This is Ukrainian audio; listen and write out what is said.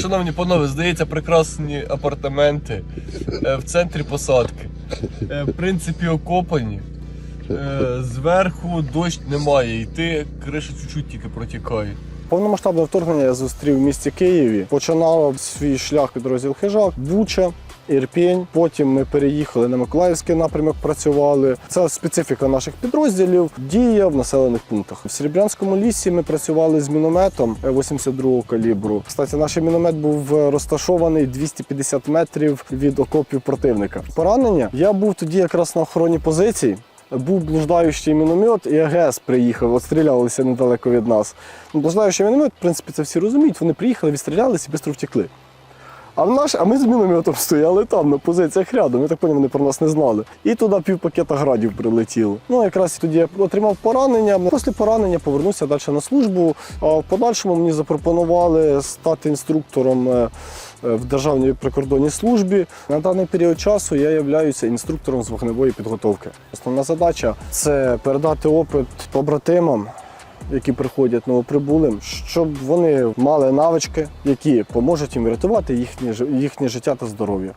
Шановні панове, здається, прекрасні апартаменти е, в центрі посадки. Е, В принципі, окопані. Е, Зверху дощ немає, йти, криша чуть-чуть тільки протікає. Повномасштабне вторгнення я зустрів в місті Києві. Починав свій шлях підрозділ Хижак, Буча. Ірпінь, потім ми переїхали на Миколаївський напрямок, працювали. Це специфіка наших підрозділів. Дія в населених пунктах. В Серебрянському лісі ми працювали з мінометом 82-го калібру. Кстати, наш міномет був розташований 250 метрів від окопів противника. Поранення я був тоді якраз на охороні позицій. Був блуждаючий міномет, і АГС приїхав, отстрілялися недалеко від нас. Ну, Блуждаючий міномет, в принципі, це всі розуміють. Вони приїхали, відстрілялися і швидко втекли. А, в наш, а ми з мінометом стояли там, на позиціях рядом. Я так поняв, вони про нас не знали. І туди пів пакета градів прилетіло. Ну, якраз тоді я отримав поранення. Після поранення повернувся далі на службу. А в подальшому мені запропонували стати інструктором е, е, в Державній прикордонній службі. На даний період часу я являюся інструктором з вогневої підготовки. Основна задача це передати опит побратимам, які приходять новоприбулим, щоб вони мали навички, які поможуть їм рятувати їхнє, їхнє життя та здоров'я.